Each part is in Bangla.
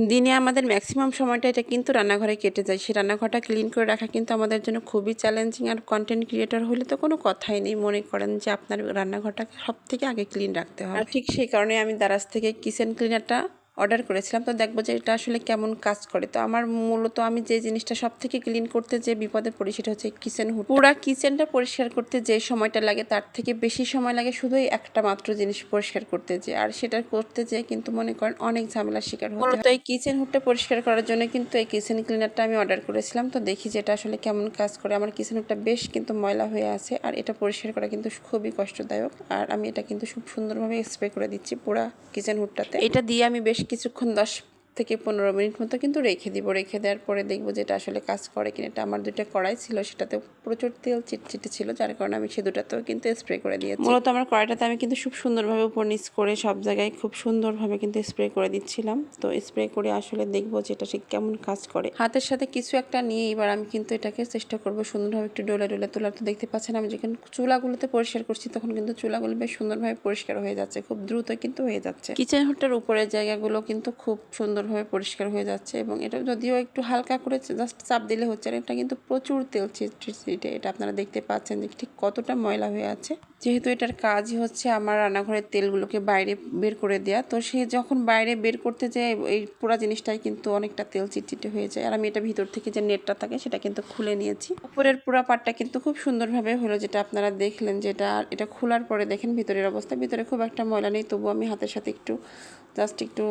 দিনে আমাদের ম্যাক্সিমাম সময়টা এটা কিন্তু রান্নাঘরে কেটে যায়। সেই রান্নাঘরটা ক্লিন করে রাখা কিন্তু আমাদের জন্য খুবই চ্যালেঞ্জিং আর কন্টেন্ট ক্রিয়েটর হলে তো কোনো কথাই নেই। মনে করেন যে আপনার রান্নাঘরটাকে সব থেকে আগে ক্লিন রাখতে হবে। ঠিক সেই কারণে আমি দারাজ থেকে কিচেন ক্লিনারটা অর্ডার করেছিলাম, তো দেখব যে এটা আসলে কেমন কাজ করে। তো আমার মূলত আমি যে জিনিসটা সব থেকে ক্লিন করতে যে বিপদে পড়ি সেটা হচ্ছে কিচেন হুড পুরা কিচেনটা পরিষ্কার করতে যে সময়টা লাগে তার থেকে বেশি সময় লাগে শুধুই একটা মাত্র জিনিস পরিষ্কার করতে যে। আর সেটা করতে যে কিন্তু মনে করেন অনেক ঝামেলার শিকার হতে মূলত এই কিচেন হুডটা পরিষ্কার করার জন্য কিন্তু এই কিচেন ক্লিনারটা আমি অর্ডার করেছিলাম, তো দেখি যে এটা আসলে কেমন কাজ করে। আমার কিচেন হুডটা বেশ কিন্তু ময়লা হয়ে আছে আর এটা পরিষ্কার করা কিন্তু খুবই কষ্টদায়ক। আর আমি এটা কিন্তু খুব সুন্দরভাবে স্প্রে করে দিচ্ছি পুরা কিচেন হুডটাতে এটা দিয়ে আমি বেশ কিছুক্ষণ দশ থেকে পনেরো মিনিট মতো কিন্তু রেখে দিব। রেখে দেওয়ার পরে দেখব যে এটা আসলে কাজ করে কিনা। এটা আমার দুইটা কড়াই ছিল সেটাতে প্রচুর তেল চিটচিটে ছিল যার কারণে আমি সে দুটাতেও কিন্তু স্প্রে করে দিয়েছি। মূলত আমার কড়াইটাতে আমি কিন্তু খুব সুন্দরভাবে উপর নিচ করে সব জায়গায় খুব সুন্দরভাবে কিন্তু স্প্রে করে দিচ্ছিলাম। তো স্প্রে করে আসলে দেখব যে এটা ঠিক কেমন কাজ করে। হাতের সাথে কিছু একটা নিয়ে এবার আমি কিন্তু এটাকে চেষ্টা করব সুন্দরভাবে একটু ডোলে ডোলে তোলার। তো দেখতে পাচ্ছেন আমি যখন চুলাগুলোতে পরিষ্কার করছি তখন কিন্তু চুলাগুলো বেশ সুন্দরভাবে পরিষ্কার হয়ে যাচ্ছে খুব দ্রুত কিন্তু হয়ে যাচ্ছে। কিচেন হুডটার উপরের জায়গাগুলো কিন্তু খুব সুন্দরভাবে পরিষ্কার হয়ে যাচ্ছে এবং এটা যদিও একটু হালকা করে জাস্ট চাপ দিলে হচ্ছে আর এটা কিন্তু প্রচুর তেল চিটে এটা আপনারা দেখতে পাচ্ছেন যে ঠিক কতটা ময়লা হয়ে আছে। যেহেতু এটার কাজই হচ্ছে আমার রান্নাঘরের তেলগুলোকে বাইরে বের করে দেওয়া তো সে যখন বাইরে বের করতে যায়, এই পুরো জিনিসটাই কিন্তু অনেকটা তেল চিটচিটে হয়ে যায়। আর আমি এটা ভিতর থেকে যে নেটটা থাকে সেটা কিন্তু খুলে নিয়েছি। উপরের পুরা পাটটা কিন্তু খুব সুন্দরভাবে হলো, যেটা আপনারা দেখলেন যেটা এটা খোলার পরে দেখেন ভিতরের অবস্থা। ভিতরে খুব একটা ময়লা নেই তবু আমি হাতের সাথে একটু জাস্ট একটু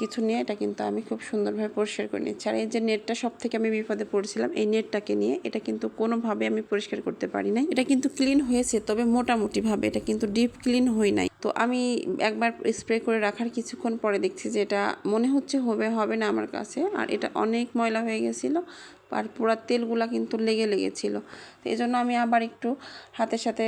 কিছু নিয়ে এটা কিন্তু আমি খুব সুন্দরভাবে পরিষ্কার করে নিচ্ছি। আর এই যে নেটটা সব থেকে আমি বিপদে পড়েছিলাম, এই নেটটাকে নিয়ে এটা কিন্তু কোনোভাবে আমি পরিষ্কার করতে পারি নাই। এটা কিন্তু ক্লিন হয়েছে, তবে মোটামুটিভাবে এটা কিন্তু ডিপ ক্লিন হই নাই। তো আমি একবার স্প্রে করে রাখার কিছুক্ষণ পরে দেখছি যে এটা মনে হচ্ছে হবে হবে না আমার কাছে। আর এটা অনেক ময়লা হয়ে গেছিল আর পুরা তেলগুলা কিন্তু লেগে লেগেছিলো। তো এই জন্য আমি আবার একটু হাতের সাথে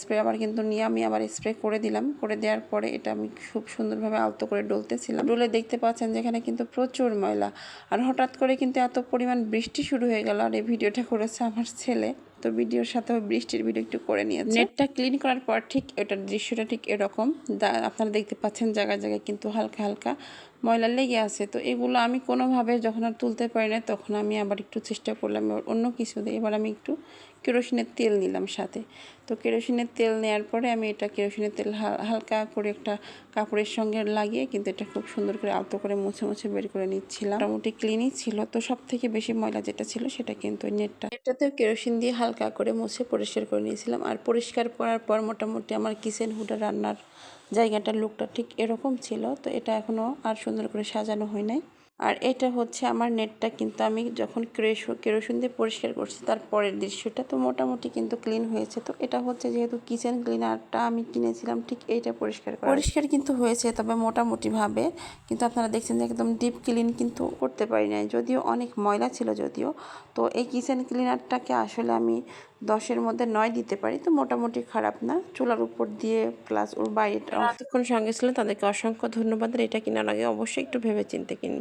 স্প্রে আবার কিন্তু নিয়ে আমি আবার স্প্রে করে দিলাম। করে দেওয়ার পরে এটা আমি খুব সুন্দরভাবে আলতো করে ডলতেছিলাম। ডলে দেখতে পাচ্ছেন যেখানে কিন্তু প্রচুর ময়লা। আর হঠাৎ করে কিন্তু এত পরিমাণ বৃষ্টি শুরু হয়ে গেল। আর এই ভিডিওটা করেছে আমার ছেলে। তো ভিডিওর সাথে বৃষ্টির ভিডিও একটু করে নিয়েছে। নেটটা ক্লিন করার পর ঠিক ওটার দৃশ্যটা ঠিক এরকম। আপনারা দেখতে পাচ্ছেন জায়গায় জায়গায় কিন্তু হালকা হালকা ময়লা লেগে আছে। তো এগুলো আমি কোনোভাবে যখন আর তুলতে পারি না, তখন আমি আবার একটু চেষ্টা করলাম অন্য কিছু দিয়ে এবার আমি একটু কেরোসিনের তেল নিলাম সাথে। তো কেরোসিনের তেল নেওয়ার পরে আমি এটা কেরোসিনের তেল হালকা করে একটা কাপড়ের সঙ্গে লাগিয়ে কিন্তু এটা খুব সুন্দর করে আলতো করে মুছে মুছে বের করে নিচ্ছিলাম। মোটামুটি ক্লিনই ছিল। তো সব থেকে বেশি ময়লা যেটা ছিল সেটা কিন্তু নেটটা। এটাতেও কেরোসিন দিয়ে হালকা করে মুছে পরিষ্কার করে নিয়েছিলাম। আর পরিষ্কার করার পর মোটামুটি আমার কিচেন হুডা রান্নার জায়গাটার লুকটা ঠিক এরকম ছিল। তো এটা এখনও আর সুন্দর করে সাজানো হয় নাই। আর এটা হচ্ছে আমার নেটটা কিন্তু আমি যখন কেরোসিন দিয়ে পরিষ্কার করছি তার পরের দৃশ্যটা তো মোটামুটি কিন্তু ক্লিন হয়েছে। তো এটা হচ্ছে যেহেতু কিচেন ক্লিনারটা আমি কিনেছিলাম ঠিক এইটা পরিষ্কার করা পরিষ্কার কিন্তু হয়েছে তবে মোটামুটিভাবে। কিন্তু আপনারা দেখছেন যে একদম ডিপ ক্লিন কিন্তু করতে পারি নাই। যদিও অনেক ময়লা ছিল যদিও। তো এই কিচেন ক্লিনারটাকে আসলে আমি দশের মধ্যে নয় দিতে পারি। তো মোটামুটি খারাপ না। চুলার উপর দিয়ে প্লাস ওর বাইরেটা এতক্ষণ সঙ্গে ছিল তাদেরকে অসংখ্য ধন্যবাদ। এটা কেনার আগে অবশ্যই একটু ভেবে চিনতে কিনবে